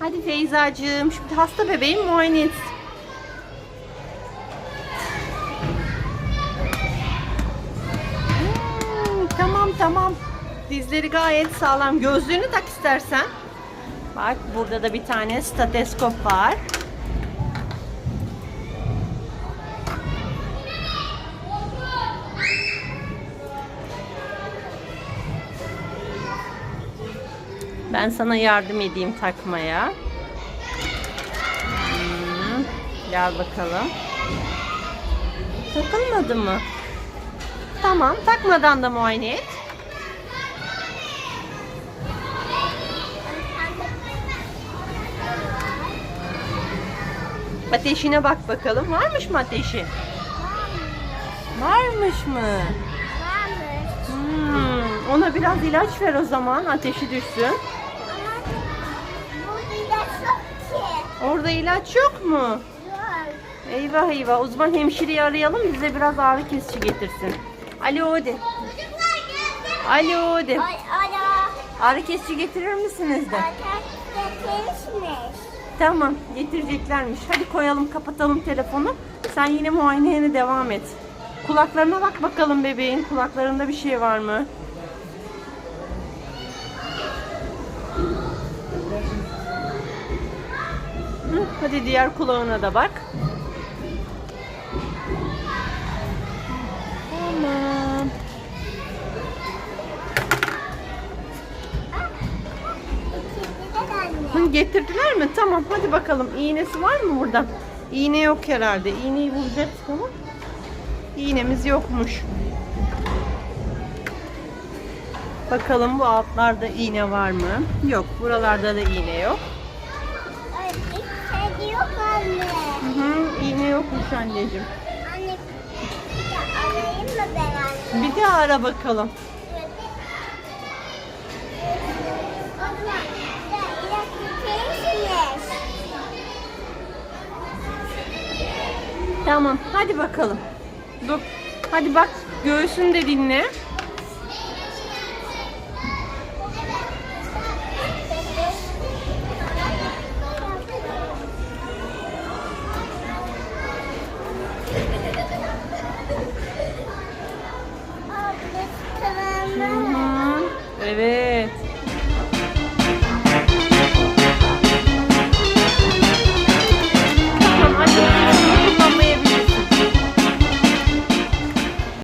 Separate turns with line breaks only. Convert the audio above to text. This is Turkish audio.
Hadi Feyzacığım şimdi hasta bebeğim muayene et. Hmm, tamam tamam. Dizleri gayet sağlam. Gözlüğünü tak istersen. Bak burada da bir tane stateskop var. Ben sana yardım edeyim takmaya. Hmm, gel bakalım. Takılmadı mı? Tamam, takmadan da muayene et. Ateşine bak bakalım. Varmış mı ateşi? Varmış mı?
Varmış.
Hmm, ona biraz ilaç ver o zaman ateşi düşsün.
Ama bu ilaç yok ki.
Orada ilaç yok mu?
Yok.
Eyvah eyvah. O zaman hemşireyi arayalım bize biraz ağrı kesici getirsin. Alo
geldi.
Alo
ara.
Ağrı kesici getirir misiniz de? Tamam getireceklermiş. Hadi koyalım kapatalım telefonu. Sen yine muayeneye devam et. Kulaklarına bak bakalım bebeğin. Kulaklarında bir şey var mı? Hadi diğer kulağına da bak. Tamam. Hı, getirdiler mi? Tamam hadi bakalım. İğnesi var mı burada? İğne yok herhalde. İğneyi bulacağız ama iğnemiz yokmuş. Bakalım bu altlarda iğne var mı? Yok. Buralarda da iğne yok.
Yok anne.
Hı hı, iğne yokmuş anneciğim.
Anne bir de arayayım mı ben anne?
Bir daha ara bakalım. Tamam. Hadi bakalım. Dur. Hadi bak. Göğsünü de dinle.